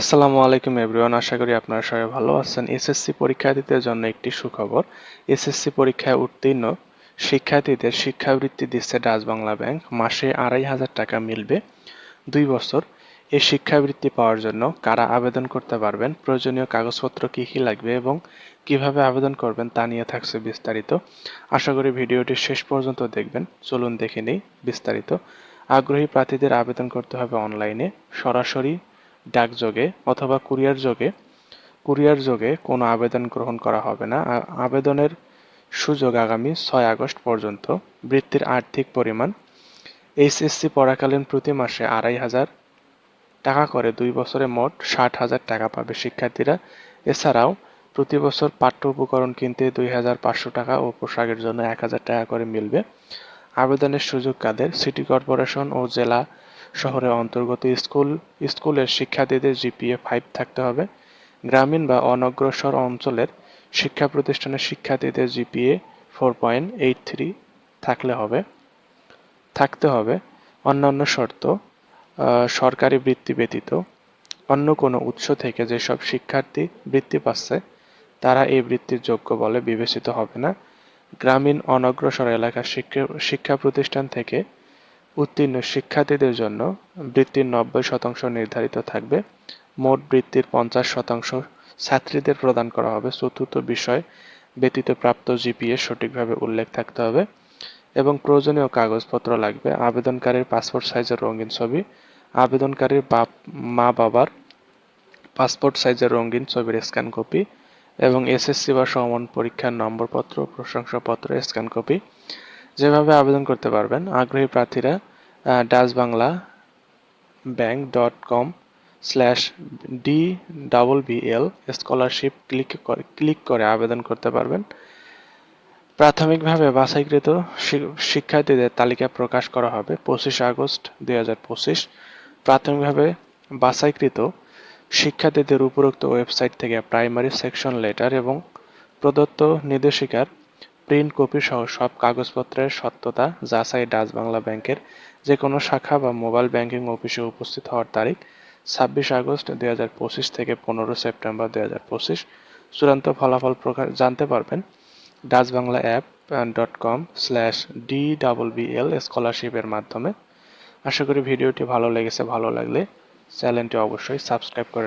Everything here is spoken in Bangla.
আসসালামু আলাইকুম এভরিওয়ান, আশা করি আপনারা সবাই ভালো আছেন। এসএসসি পরীক্ষার্থীদের জন্য একটি সুখবর। এসএসসি পরীক্ষায় উত্তীর্ণ শিক্ষার্থীদের শিক্ষাবৃত্তি দিচ্ছে ডাচ বাংলা ব্যাংক। মাসে আড়াই হাজার টাকা মিলবে দুই বছর। এই শিক্ষাবৃত্তি পাওয়ার জন্য কারা আবেদন করতে পারবেন, প্রয়োজনীয় কাগজপত্র কী কী লাগবে এবং কীভাবে আবেদন করবেন তা নিয়ে থাকছে বিস্তারিত। আশা করি ভিডিওটি শেষ পর্যন্ত দেখবেন। চলুন দেখে নেই বিস্তারিত। আগ্রহী প্রার্থীদের আবেদন করতে হবে অনলাইনে। সরাসরি ডাকযোগে অথবা কুরিয়ার যোগে কুরিয়ার যোগে কোনো আবেদন গ্রহণ করা হবে না। আবেদনের সুযোগ আগামী ছয় আগস্ট পর্যন্ত। বৃত্তির আর্থিক পরিমাণ এইচএসসি পড়াকালীন প্রতি মাসে আড়াই হাজার টাকা করে। দুই বছরে মোট ষাট হাজার টাকা পাবে শিক্ষার্থীরা। এছাড়াও প্রতি বছর পাঠ্য উপকরণ কিনতে দুই হাজার পাঁচশো টাকা ও পোশাকের জন্য এক হাজার টাকা করে মিলবে। আবেদনের সুযোগ কাদের? সিটি কর্পোরেশন ও জেলা শহরের অন্তর্গত স্কুল, স্কুলের শিক্ষার্থীদের জিপিএ ফাইভ থাকতে হবে। গ্রামীণ বা অনগ্রসর অঞ্চলের শিক্ষা প্রতিষ্ঠানের শিক্ষার্থীদের GPA four point eight three থাকলে হবে। থাকতে হবে অন্যান্য শর্ত সরকারি বৃত্তি ব্যতীত। অন্য কোনো উৎস থেকে যেসব শিক্ষার্থী বৃত্তি পাচ্ছে, তারা এই বৃত্তির যোগ্য বলে বিবেচিত হবে না। গ্রামীণ অনগ্রসর এলাকার শিক্ষা শিক্ষা প্রতিষ্ঠান থেকে উত্তীর্ণ শিক্ষার্থীদের জন্য বৃত্তির নব্বই শতাংশ নির্ধারিত থাকবে। মোট বৃত্তির পঞ্চাশ শতাংশ ছাত্রীদের প্রদান করা হবে। চতুর্থ বিষয়, ব্যতীত প্রাপ্ত জিপিএ সঠিকভাবে উল্লেখ থাকতে হবে এবং প্রয়োজনীয় কাগজপত্র লাগবে। আবেদনকারীর পাসপোর্ট সাইজের রঙিন ছবি, আবেদনকারীর বাপ, মা বাবার পাসপোর্ট সাইজের রঙিন ছবির স্ক্যান কপি এবং এসএসসি বা সমান পরীক্ষার নম্বরপত্র প্রশংসাপত্র স্ক্যান কপি। যেভাবে আবেদন করতে পারবেন, আগ্রহী প্রার্থীরা Dutch Bangla Bank dot com slash D double BL scholarship click করে ক্লিক করে আবেদন করতে পারবেন। প্রাথমিকভাবে বাছাইকৃত শিক্ষার্থীদের তালিকা প্রকাশ করা হবে পঁচিশ আগস্ট দুই হাজার পঁচিশ। প্রাথমিকভাবে বাছাইকৃত শিক্ষার্থীদের উপরোক্ত ওয়েবসাইট থেকে প্রাইমারি সেকশন লেটার এবং প্রদত্ত নির্দেশিকার প্রিন্ট কপি সহ সব কাগজপত্রের সত্যতা যাচাই ডাচ বাংলা ব্যাংকের যে কোনো শাখা বা মোবাইল ব্যাংকিং অফিসে উপস্থিত হওয়ার তারিখ, ছাব্বিশ আগস্ট দুই হাজার পঁচিশ থেকে পনেরো সেপ্টেম্বর দুই হাজার পঁচিশ। চূড়ান্ত ফলাফল প্রকাশ, জানতে পারবেন Dutch Bangla app dot com slash D double BL স্কলারশিপের মাধ্যমে। আশা করি ভিডিওটি ভালো লেগেছে, ভালো লাগলে চ্যানেলটি অবশ্যই সাবস্ক্রাইব করে